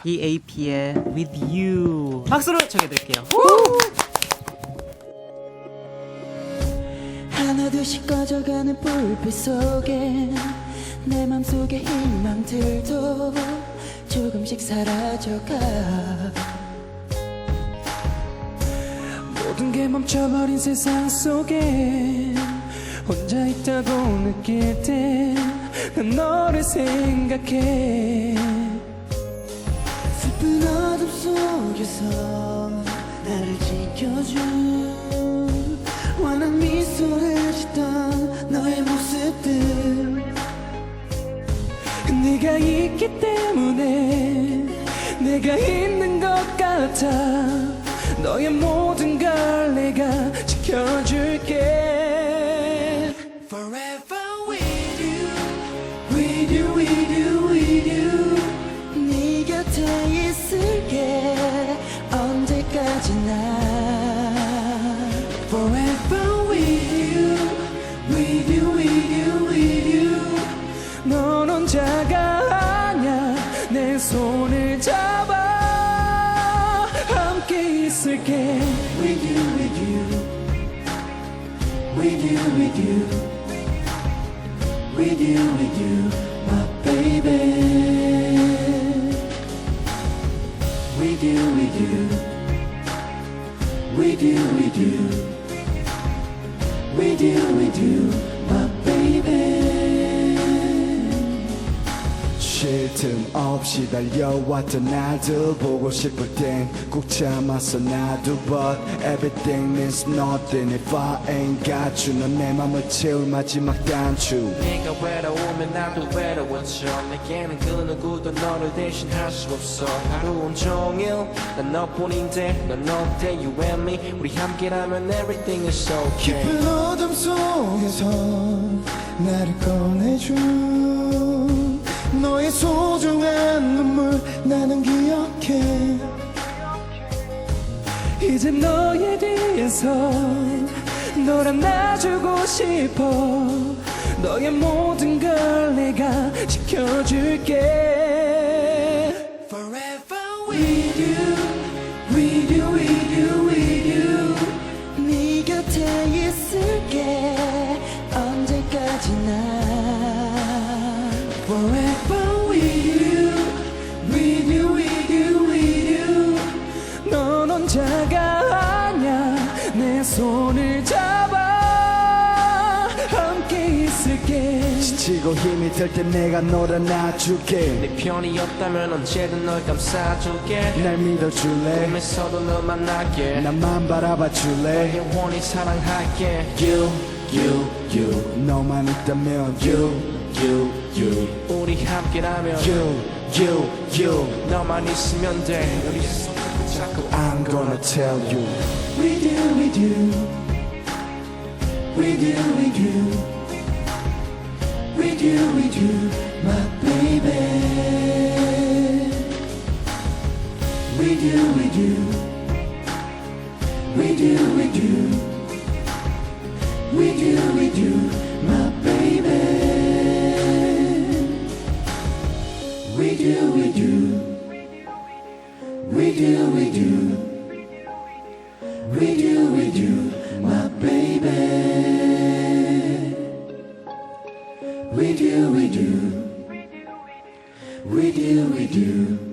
하겠습니다. EAP의 With You 박수로 청해드릴게요. 하나둘씩 꺼져가는 불빛 속에 내 맘속의 희망들도 조금씩 사라져가 모든 게 멈춰버린 세상 속에 혼자 있다고 느낄 때 난 너를 생각해 슬픈 어둠 속에서 나를 지켜준 환한 미소를 짓던 너의 모습들. 네가 있기 때문에 내가 있는 것 같아. 너의 모든 언제까지 나 Forever with you With you, with you, with you 넌 혼자가 아냐 내 손을 잡아 함께 있을게 With you, with you With you, with you With you, with you We do, we do. We do, we do. 쉴 틈 없이 달려왔던 날들 보고 싶을 땐 꾹 참았어 나도. But everything means nothing if I ain't got you. 넌내 맘을 채울 마지막 단추. 네가 외로우면 나도 외로워져 내게는 그 누구도 너를 대신할 수 없어. 하루 온종일 난 너뿐인데 넌 어때? You and me 우리 함께라면 everything is okay. 깊은 어둠 속에서 나를 꺼내준 너의 소중한 눈물 나는 기억해. 이제 너에 대해서 널 안아주고 싶어. 너의 모든 걸 내가 지켜줄게 지치고 힘이 들 때 내가 널 안아줄게. 네 편이 없다면 언제든 널 감싸줄게. 날 믿어줄래? 꿈에서도 널 만날게. 나만 바라봐줄래? 영원히 사랑할게. You, you, you. 너만 있다면 You, you, you. 우리 함께라면 You, you, you. 너만 있으면 돼. 우리 잡고 I'm gonna tell you. You, with you With you, with you With my baby. We do, we do. We do, we do. We do, my baby. We do, we do. We do, we do. We do, we do. We do, we do.